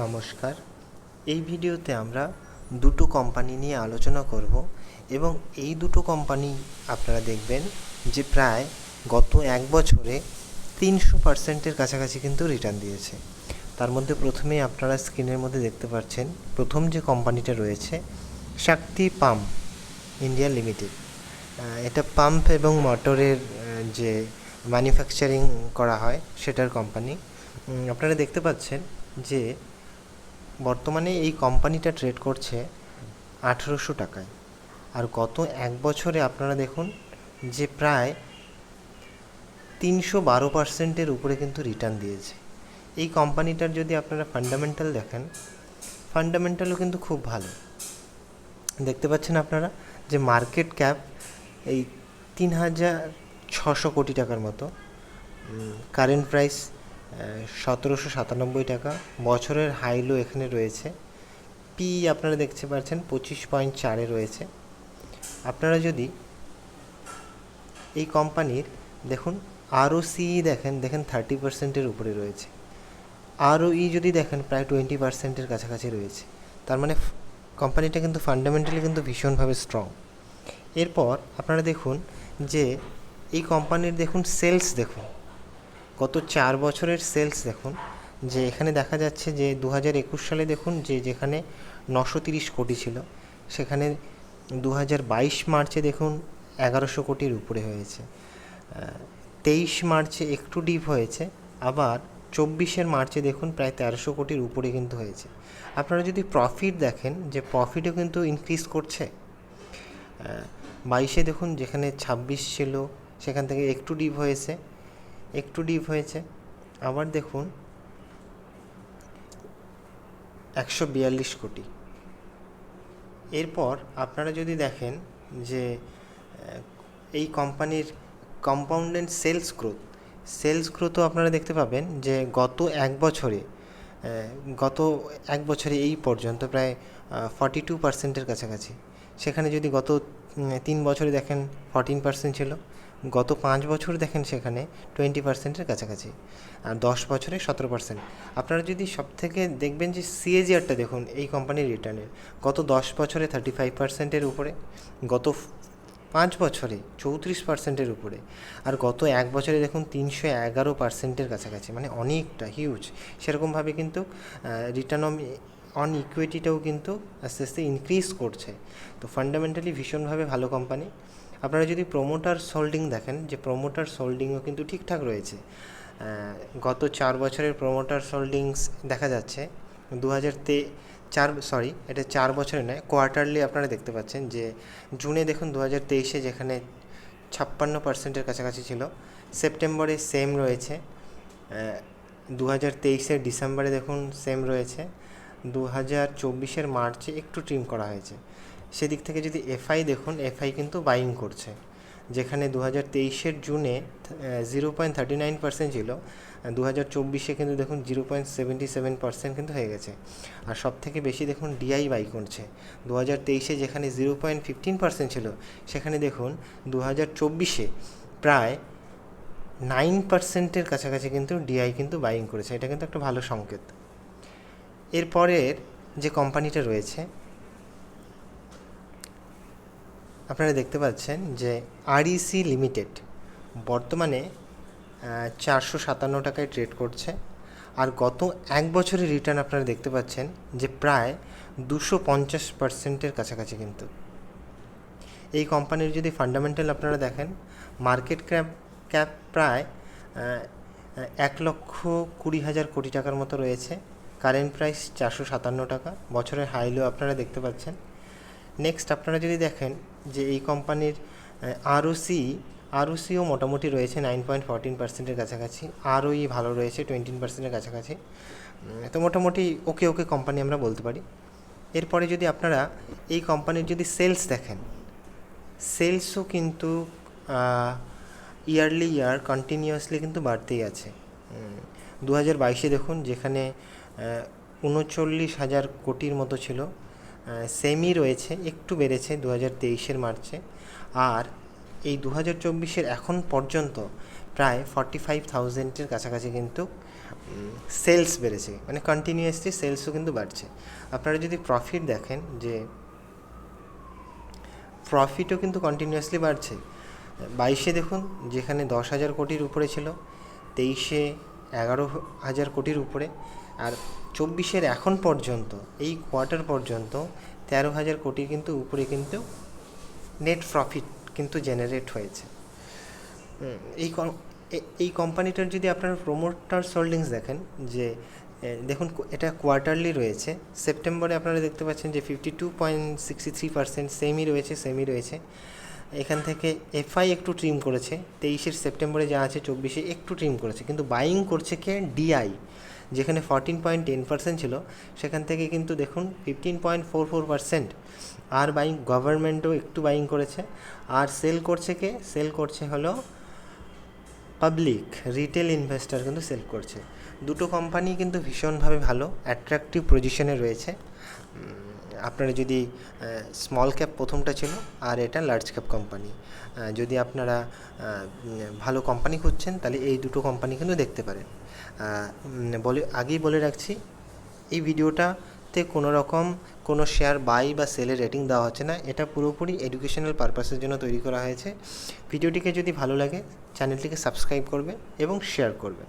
নমস্কার। এই ভিডিওতে আমরা দুটো কোম্পানি নিয়ে আলোচনা করব এবং এই দুটো কোম্পানি আপনারা দেখবেন যে প্রায় গত এক বছরে তিনশো পার্সেন্টের কাছাকাছি কিন্তু রিটার্ন দিয়েছে। তার মধ্যে প্রথমেই আপনারা স্ক্রিনের মধ্যে দেখতে পাচ্ছেন, প্রথম যে কোম্পানিটা রয়েছে শক্তি পাম্প ইন্ডিয়া লিমিটেড এটা পাম্প এবং মোটরের যে ম্যানুফ্যাকচারিং করা হয়, সেটার কোম্পানি আপনারা দেখতে পাচ্ছেন যে বর্তমানে এই কোম্পানিটা ট্রেড করছে আঠেরোশো টাকায়। আর গত এক বছরে আপনারা দেখুন যে প্রায় তিনশো বারো পার্সেন্টের উপরে কিন্তু রিটার্ন দিয়েছে। এই কোম্পানিটার যদি আপনারা ফান্ডামেন্টাল দেখেন ফান্ডামেন্টালও কিন্তু খুব ভালো। দেখতে পাচ্ছেন আপনারা যে মার্কেট ক্যাপ এই তিন হাজার ছশো কোটি টাকার মতো। কারেন্ট প্রাইস সতেরোশো সাতানব্বই টাকা। বছরের হাইলো এখানে রয়েছে। পি আপনারা দেখতে পাচ্ছেন, পঁচিশ পয়েন্ট চারে রয়েছে। আপনারা যদি এই কোম্পানির, দেখুন আরও সি দেখেন দেখেন থার্টি পার্সেন্টের উপরে রয়েছে। আরও ই যদি দেখেন, প্রায় টোয়েন্টি পার্সেন্টের কাছাকাছি রয়েছে। তার মানে কোম্পানিটা কিন্তু ফান্ডামেন্টালি কিন্তু ভীষণভাবে স্ট্রং। এরপর আপনারা দেখুন যে এই কোম্পানির, দেখুন, সেলস দেখুন। গত চার বছরের সেলস দেখুন, যে এখানে দেখা যাচ্ছে যে দু হাজার একুশ সালে দেখুন, যে যেখানে নশো তিরিশ কোটি ছিল, সেখানে দু হাজার বাইশ মার্চে দেখুন এগারোশো কোটির উপরে হয়েছে। তেইশ মার্চে একটু ডিপ হয়েছে, আবার চব্বিশের মার্চে দেখুন প্রায় তেরোশো কোটির উপরে কিন্তু হয়েছে। আপনারা যদি প্রফিট দেখেন, যে প্রফিটও কিন্তু ইনক্রিজ করছে। বাইশে দেখুন, যেখানে ছাব্বিশ ছিল, সেখান থেকে একটু ডিপ হয়েছে। একটু ডিপ হয়েছে। আবার দেখুন, একশো বিয়াল্লিশ কোটি। এরপর আপনারা যদি দেখেন যে এই কোম্পানির কম্পাউন্ডেড সেলস গ্রোথ সেলস গ্রোথও আপনারা দেখতে পাবেন যে গত এক বছরে গত এক বছরে এই পর্যন্ত প্রায় ফর্টি টু পার্সেন্টের কাছাকাছি। সেখানে যদি গত তিন বছরে দেখেন ফর্টিন পার্সেন্ট ছিল। গত পাঁচ বছর দেখেন সেখানে টোয়েন্টি পার্সেন্টের কাছাকাছি আর দশ বছরে সতেরো পার্সেন্ট। আপনারা যদি সব থেকে দেখবেন যে সিএজিআরটা দেখুন, এই কোম্পানির রিটার্নের গত দশ বছরে থার্টি ফাইভ পার্সেন্টের উপরে, গত পাঁচ বছরে চৌত্রিশ পার্সেন্টের উপরে, আর গত এক বছরে দেখুন তিনশো এগারো পার্সেন্টের কাছাকাছি মানে অনেকটা হিউজ সেরকমভাবে কিন্তু রিটার্ন অন অন ইকুইটিটাও কিন্তু আস্তে আস্তে ইনক্রিজ করছে। তো ফান্ডামেন্টালি ভীষণভাবে ভালো কোম্পানি আপনারা যদি প্রোমোটার হোল্ডিং দেখেন, যে প্রোমোটার হোল্ডিংও কিন্তু ঠিকঠাক রয়েছে। গত চার বছরের প্রোমোটার হোল্ডিংস দেখা যাচ্ছে। দু হাজার তে চার সরি এটা চার বছরে নয় কোয়ার্টারলি আপনারা দেখতে পাচ্ছেন যে জুনে দেখুন দু হাজার তেইশে যেখানে ছাপ্পান্ন পার্সেন্টের কাছাকাছি ছিল, সেপ্টেম্বরে সেম রয়েছে। দু হাজার তেইশের ডিসেম্বরে দেখুন সেম রয়েছে। দু হাজার চব্বিশের মার্চে একটু ট্রিম করা হয়েছে। সেদিক থেকে যদি এফআই দেখুন এফআই কিন্তু বাইং করছে। যেখানে দু হাজার তেইশের জুনে zero point thirty nine percent ছিল দু হাজার চব্বিশে কিন্তু দেখুন zero point seventy seven percent কিন্তু হয়ে গেছে। আর সব থেকে বেশি দেখুন ডিআই বাই করছে। দু হাজার তেইশে যেখানে জিরো পয়েন্ট ফিফটিন পার্সেন্ট ছিল, সেখানে দেখুন দু হাজার চব্বিশে প্রায় নাইন পার্সেন্টের কাছাকাছি কিন্তু ডিআই কিন্তু বাইং করেছে। এটা কিন্তু একটা ভালো সংকেত। এরপরের যে কোম্পানিটা রয়েছে আপনারা দেখতে পাচ্ছেন যে আরইসি লিমিটেড বর্তমানে চারশো সাতান্ন টাকায় ট্রেড করছে। আর গত এক বছরের রিটার্ন আপনারা দেখতে পাচ্ছেন যে প্রায় দুশো পঞ্চাশ পার্সেন্টের কাছাকাছি কিন্তু। এই কোম্পানির যদি ফান্ডামেন্টাল আপনারা দেখেন মার্কেট ক্যাপ ক্যাপ প্রায় এক লক্ষ কুড়ি হাজার কোটি টাকার মতো রয়েছে। কারেন্ট প্রাইস চারশো সাতান্ন টাকা। বছরের হাইলো আপনারা দেখতে পাচ্ছেন। নেক্সট আপনারা যদি দেখেন যে এই কোম্পানির আরওসি আরওসিও মোটামুটি রয়েছে নাইন পয়েন্ট ফোরটিন পার্সেন্টের কাছাকাছি। আরওই ভালো রয়েছে টোয়েন্টিন পার্সেন্টের কাছাকাছি। তো মোটামুটি ওকে ওকে কোম্পানি আমরা বলতে পারি। এরপরে যদি আপনারা এই কোম্পানির যদি সেলস দেখেন সেলসও কিন্তু ইয়ারলি ইয়ার কন্টিনিউয়াসলি কিন্তু বাড়তেই আছে। দু হাজার বাইশে দেখুন যেখানে উনচল্লিশ হাজার কোটির মতো ছিল। সেমই রয়েছে, একটু বেড়েছে দু হাজার তেইশের মার্চে। আর এই দু হাজার চব্বিশের এখন পর্যন্ত প্রায় ফর্টি ফাইভ থাউজেন্ডের কাছাকাছি কিন্তু সেলস বেড়েছে। মানে কন্টিনিউয়াসলি সেলসও কিন্তু বাড়ছে। আপনারা যদি প্রফিট দেখেন যে প্রফিটও কিন্তু কন্টিনিউয়াসলি বাড়ছে। বাইশে দেখুন, যেখানে দশ হাজার কোটির উপরে ছিল, তেইশে এগারো হাজার কোটির উপরে। আর চব্বিশের এখন পর্যন্ত, এই কোয়ার্টার পর্যন্ত তেরো হাজার কোটির কিন্তু উপরে কিন্তু নেট প্রফিট কিন্তু জেনারেট হয়েছে। এই এই কোম্পানিটার যদি আপনার প্রোমোটার্স হোল্ডিংস দেখেন, যে দেখুন এটা কোয়ার্টারলি রয়েছে। সেপ্টেম্বরে আপনারা দেখতে পাচ্ছেন যে fifty two point sixty three percent সেমই রয়েছে সেমই রয়েছে। এখান থেকে এফআই একটু ট্রিম করেছে। তেইশের সেপ্টেম্বরে যা আছে, চব্বিশে একটু ট্রিম করেছে। কিন্তু বাইং করছে কে? ডিআই যেখানে ফরটিন পয়েন্ট টেন পার্সেন্ট ছিল। সেখান থেকে কিন্তু দেখুন fifteen point four four percent আর বাইং গভর্নমেন্টও একটু বাইং করেছে। আর সেল করছে কে? সেল করছে হলো পাবলিক রিটেল ইনভেস্টর কিন্তু সেল করছে। দুটো কোম্পানি কিন্তু ভীষণভাবে ভালো অ্যাট্রাকটিভ পজিশনে রয়েছে। আপনারা যদি স্মল ক্যাপ প্রথমটা ছিল আর এটা লার্জ ক্যাপ কোম্পানি যদি আপনারা ভালো কোম্পানি খুঁজছেন, তাহলে এই দুটো কোম্পানি কিন্তু দেখতে পারেন। বলে, আগেই বলে রাখছি, এই ভিডিওটাতে কোনো রকম কোনো শেয়ার বাই বা সেলের রেটিং দেওয়া হচ্ছে না। এটা পুরোপুরি এডুকেশনাল পারপাসের জন্য তৈরি করা হয়েছে। ভিডিওটিকে যদি ভালো লাগে চ্যানেলটিকে সাবস্ক্রাইব করবে এবং শেয়ার করবে